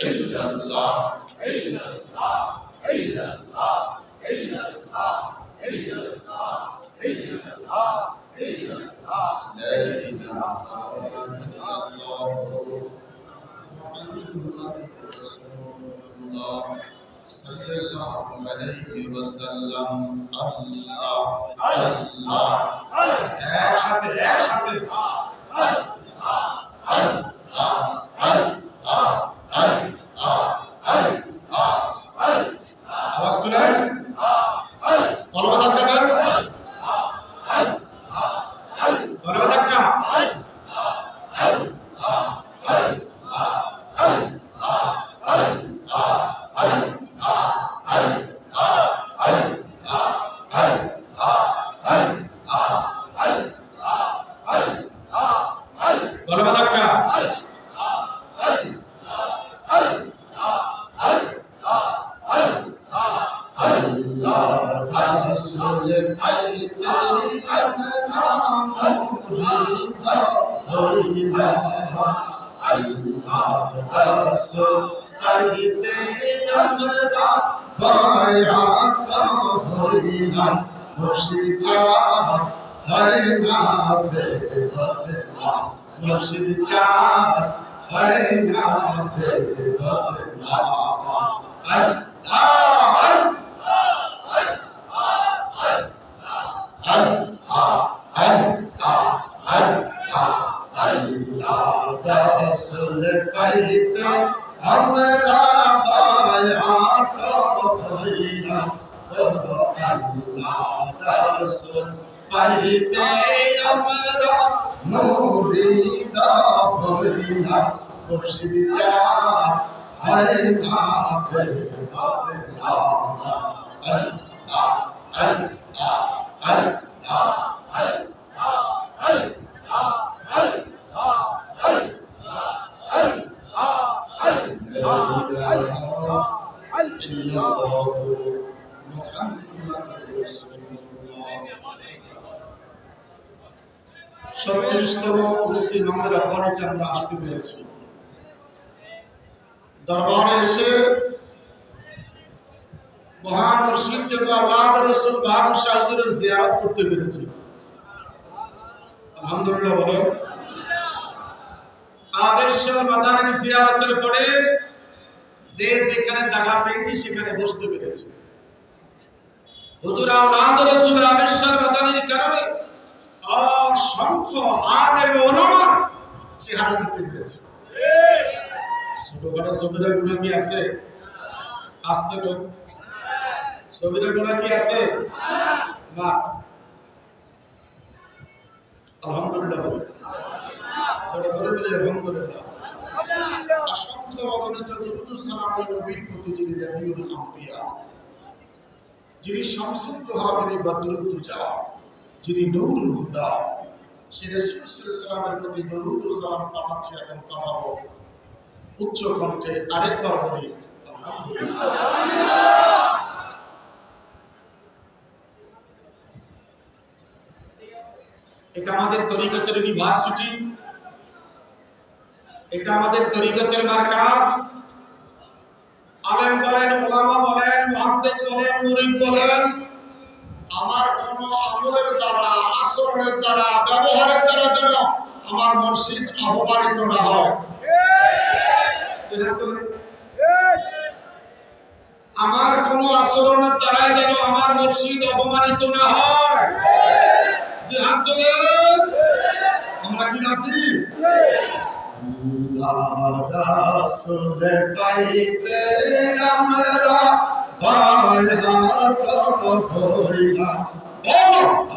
ইল্লাল্লাহ لا إله إلا الله محمد رسول الله صلى الله عليه وسلم الله الله একসাথে একসাথে আওয়াজ Allah Rasul faydeli amram আমরা বায়াত হইলাম আল্লাহ রসুল পাইতে আমরা মুরিদ হইলাম মুর্শিদ চা হয় নাথে আল্লাহ আল্লাহ আল্লাহ সত্রিশতম উনিশটি নম্বর আব্বারিতে আমরা আসতে পেরেছি। দরবারে এসে মহান মুর্শিদ যেটা আল্লাহ রসুল বাহাদুর শাহজুরের জিয়ারত করতে পেরেছি। আলহামদুলিল্লাহ, বলো। আবেশাল মাদানের জিয়ারতের পরে যে যেখানে জায়গা পেয়েছি সেখানে বসতে পেরেছি। হুজুর আওলাদ রাসূল আবেশাল মাদানের কারণে অসংখ্য আলেম ওলামা চেহারা দেখতে পেরেছি। ছোটখাটো গুলো কি আছে? আসতে তো গুলো কি আছে? না। আলহামদুলিল্লাহ বলি। করে বলি আলহামদুলিল্লাহ। অসংখ্য অগণিত সালাম নবীর প্রতি যিনি নবীউল আম্বিয়া। যিনি সংসুদ্ধ হওয়া যিনি বদরুদ্দ যা যিনি নূরুল হুদা, সে রাসূল সাল্লাল্লাহু প্রতি দরুদ সালাম পাঠাচ্ছি পাঠাবো উচ্চ কণ্ঠে আরেকবার বলি এটা আমাদের তরিকতের ইউনিভার্সিটি, এটা আমাদের তরিকতের মার্কাজ। আলেম বলেন ওলামা বলেন, মুহাদ্দিস বলেন, মুরিদ বলেন আমার কোন আমলের দ্বারা আচরণের দ্বারা, ব্যবহারের দ্বারা যেন আমার মসজিদ অপমানিত না হয়। আমার কোন আচরণের দ্বারা যেন আমার মসজিদ অপমানিত না হয়। আমরা কি নাচি আমরা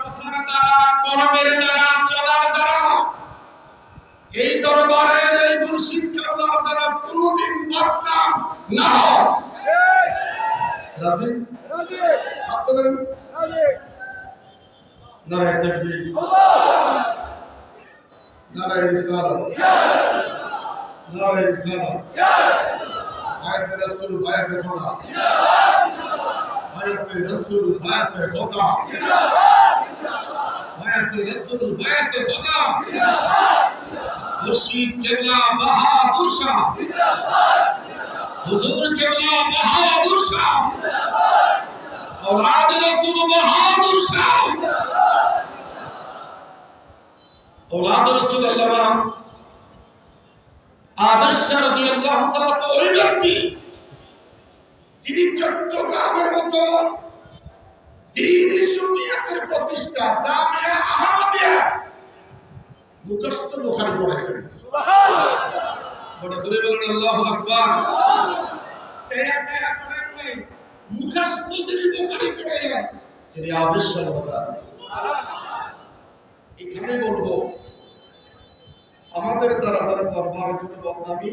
কথার দ্বারা কর্মের দ্বারা, চলার দ্বারা। এই দরবারের এই মুর্শিদ কাবলার যারা কোনদিন বদনাম না হয় রাজি? আপনাদের? নারায় তাকবীর। নারায় রিসালাত। নারায় حياتي رسول البيت غدا حياتي رسول البيت غدا মুর্শিদ কেবলা বাহাদুর শাহ হুজুর কেবলা বাহাদুর শাহ أولاد رسول বাহাদুর শাহ أولاد رسول আল্লাহ আদর্শ রাদিয়াল্লাহু তাআলা তো ওই ব্যক্তি যিনি চট্টগ্রামের মতো দিন সুন্নিয়াতের প্রতিষ্ঠা, জামিয়া আহমদিয়া, মুখস্থ বুখারী পড়েছেন। বড় করে বলেন, আল্লাহু আকবার। চায়া চায়া পড়েন নাই। মুখস্থ তিনি বুখারী পড়েন তিনি আদর্শের কথা এখানে বলব, আমাদের দ্বারা যারা দরবার কোনো বদনামি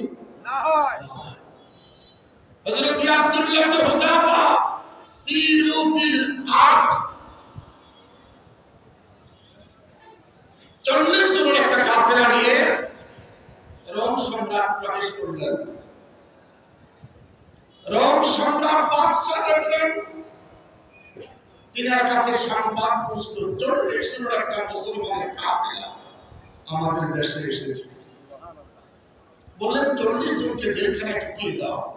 হযরত আব্দুল্লাহ ইবনে হুযাফা সিরু ফিল আরদ চল্লিশ জনের একটা কাফেলা নিয়ে রোম সম্রাট প্রবেশ করলেন। রোম সম্রাট বাদশাহ দেখলেন। তিনার কাছে সংবাদ পৌঁছল, চল্লিশ জনের একটা মুসলমানের কাফেলা আমাদের দেশে এসেছে। বললেন, চল্লিশ জনকে জেলখানায় ঢুকিয়ে দাও।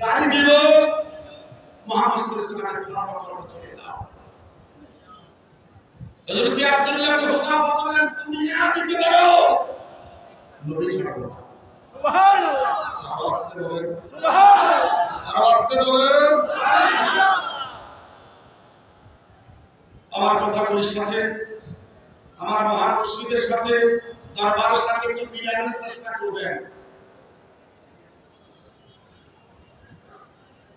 গাড়ি দিব চলে হযরত আব্দুল্লাহ ইবনে বলেন তুমি নবী ছাড়ো বলেন। আসতে বলেন। আমার কথাগুলির সাথে আমার মহান মুর্শিদের সাথে দরবারের সাথে একটু মিলানোর চেষ্টা করবেন।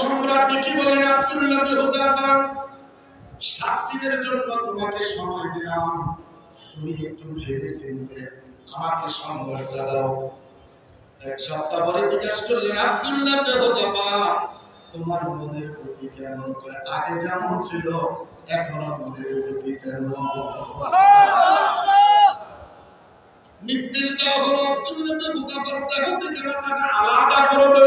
সম্রাট বলেন আব্দুল্লাহ হুযাফা সাত দিনের জন্য তোমাকে সময় দিলাম। তুমি একটু আমাকে দাও। এক সপ্তাহ পরে জিজ্ঞাসা করলেন, আব্দুল্লাহ হুযাফা তোমার মনের আগে যেমন ছিল, এখনও মনের প্রতি কেমন নির্দেশ দেওয়া হলো আব্দুল্লাহ মাথাটা আলাদা করবে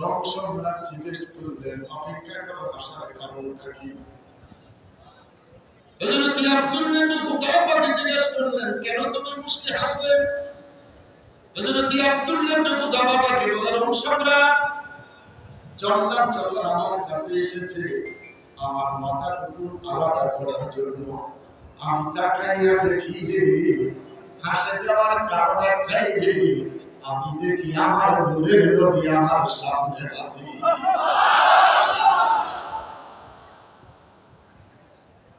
রং সম্রাট জিজ্ঞেস করলেন অপেক্ষা করো হাসার কারণটা কি? হযরত আব্দুল্লাহ ইবনে হুযাফাকে জিজ্ঞেস করলেন, কেন তুমি মুস্কি হাসলে হযরত আব্দুল্লাহ ইবনে হুযাফাকে বললেন রং সম্রাট জল্লাদ আমার কাছে এসেছে। আমার মাথার উপর আলাদা করার জন্য আমি তাকাইয়া দেখি হাসে দেওয়ার কারণ একটাই আমি দেখি আমার নূরের নবী আমার সামনে আছে।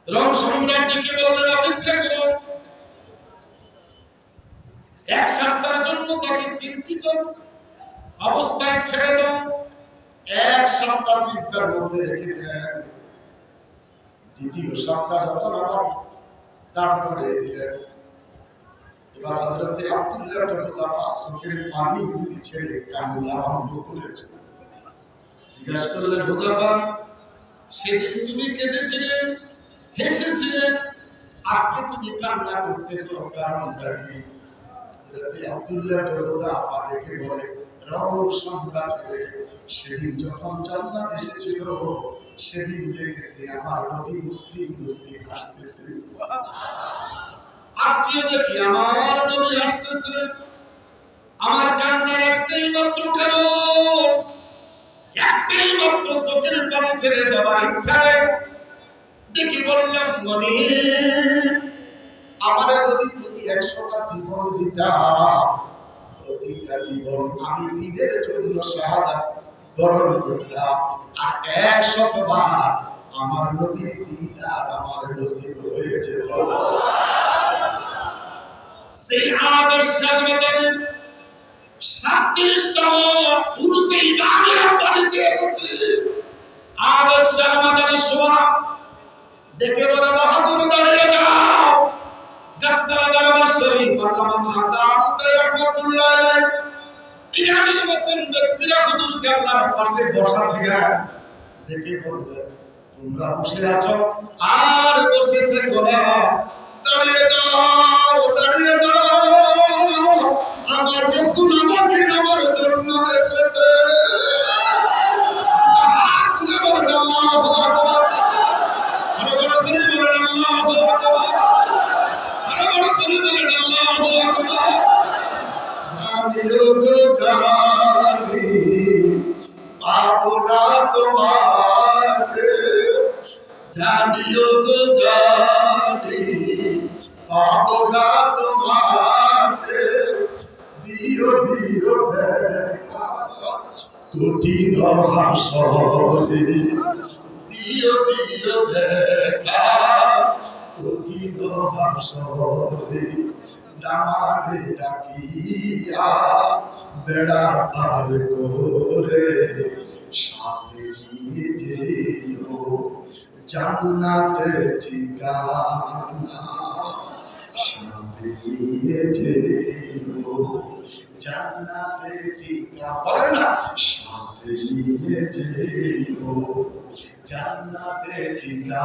রং সম্রাট ডেকে বললেন অপেক্ষা করো এক সপ্তাহের জন্য তাকে চিন্তিত অবস্থায় ছেড়ে দাও। এক সপ্তাহ চিন্তার মধ্যে রেখে দিলেন। দ্বিতীয় সপ্তাহ যখন আবার করে দিলেন এবার হজরতে আব্দুল্লাহ মুজাফা চোখের পানি গুলি ছেড়ে কান্না আরম্ভ করেছে জিজ্ঞাসা করলেন মুজাফা সেদিন তুমি কেঁদেছিলেন হেসেছিলেন আজকে তুমি কান্না করতেছো কারণটা কি? হযরতে আব্দুল্লাহ মুজাফা দেখে বলে সেদিন যখন জান্নাত এসেছিল, সেদিন দেখেছি আমার নবী মুসকি মুসকি হাসতেছে আজকে দেখি আমার নবী আসতেছে। আমার কান্নার একটাই মাত্র কারণ একটাই মাত্র চোখের পানি ছেড়ে দেওয়ার ইচ্ছা দেখি বললাম, মনে, আমারে যদি তুমি একশোটা জীবন দিতা, প্রতিটা জীবন আমি নিজের জন্য শাহাদাত বরণ করতাম। আর একশতবার আমার নবীর দিদার আমার নসিব হয়ে যেত। সেই আদর্শ মতন সাতত্রিশতম পুরুষে ইমামের বাড়িতে এসেছে। আদর্শ মতন শোভা। দেখে বলে, বাহাদুর দাঁড়িয়ে যাও। দস্তরা দরবার শরীফ আল্লামা খাজা রহমাতুল্লাহ আলাইহি। পিরামিড মতন ব্যক্তিরা হুজুর কেবলার পাশে বসা ছিলেন দেখে বললেন তোমরা বসে আছো, আর বসে থেকো না। দাঁড়িয়ে যাও দাঁড়িয়ে যাও। আমার রসুল আমাকে নেবার জন্য এসেছে। তোমাকে জানিও গো জানি। পাবো না তোমাকে দিও দিও কঠিন হাসরে দিও দিও দেখা কঠিন হাসরে ডামারে ডাকিয়া বেড়া পার করে সাথে নিয়ে যেও জান্নাতে ঠিকানা সাথে নিয়ে যেও জান্নাতে ঠিকানা বলেন না সাথে নিয়ে যেও জান্নাতে ঠিকানা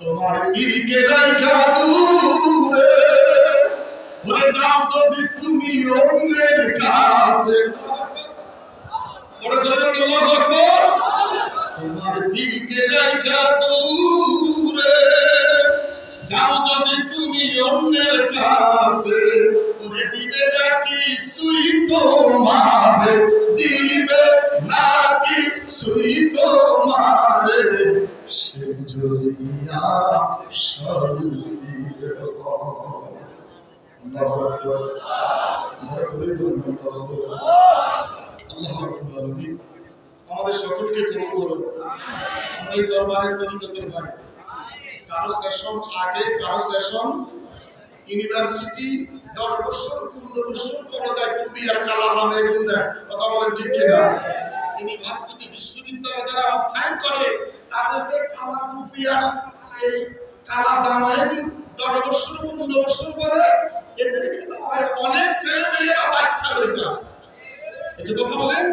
তোমার পীরকে রাখা দূরে ওরে যাও যদি তুমি অন্যের কাছে। দিবে নাকি সুই তোমারে দিবে নাকি সুই তোমারে সে জলিয়া শরীর আমাদের সকলকে গ্রহণ করুন এই দরবারের তরিকতের ভাই কারও সেশন আগে কারও সেশন ইউনিভার্সিটি দশ বছর, পনেরো বছর যায় টুবি আর কালা জামে দেয়। কথা বলেন ঠিক কিনা? ইউনিভার্সিটি বিশ্ববিদ্যালয় যারা অধ্যয়ন করে, তাদেরকে কালা টুপি আর এই কালা জামায় দশ বছর, পনেরো বছর পরে এদেরকে অনেক ছেলে মেয়েরা বাচ্চা হয়ে যায়। এই কথা বলেন।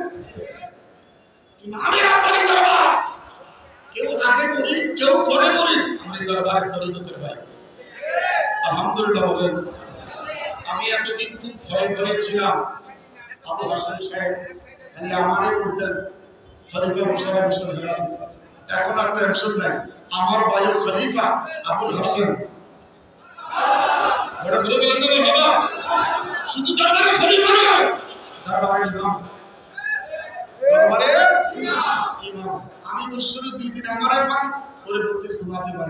আমি আপনারই দরবার, কেউ আগে মরি কেউ পরে মরি আমি দরবারে তরিকতের ভাই। আলহামদুলিল্লাহ, বলেন, আমি এতদিন খুব ভয়ে ভয়ে ছিলাম। আবু হাসান সাহেব খালি আমারই বলতেন খলিফা মোশারফ হোসেন হেরানি এখন আর টেনশন নাই। আমার বায়ু খলিফা আবুল হাসান। আমি দুই দিন আমারে পান ওরে প্রত্যেক সুমাতে পান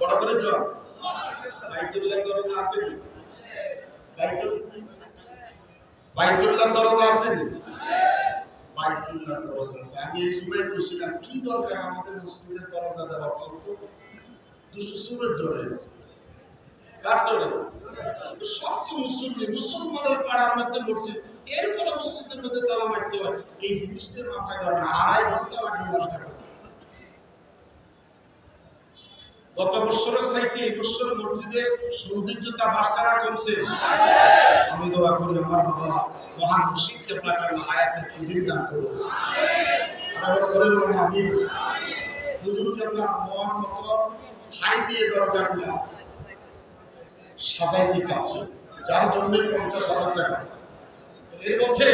বড় করে যাও বাইতুল্লাহ দরজা আছে কি বাইতুল্লাহ দরজা আছে কি বাইতুল্লাহ দরজা আছে। আমি এই সময় বলছিলাম, কি দরকার আমাদের মসজিদের দরজা দেওয়া দুষ্ট সুরের কার মুসলমানের পাড়ার মধ্যে এরপরে মসজিদের মধ্যে তালা মারতে হয়। এই জিনিসটার মাথায় ধরে আড়াই ঘণ্টা লাগে গত বছরের চাইতে এই বছর মসজিদে সৌন্দর্যতা বাচ্চারা কমছে। আমি দোয়া করি আমার বাবা মহান মুর্শিদ কেবলাকার হায়াতে খিজির দান করুন। আমরা করে বলুন আমি হুজুর কেবলা মন মতো ঠাই দিয়ে দরজাগুলা সাজাইতে চাচ্ছে। যার জন্য পঞ্চাশ হাজার টাকা। এর মধ্যে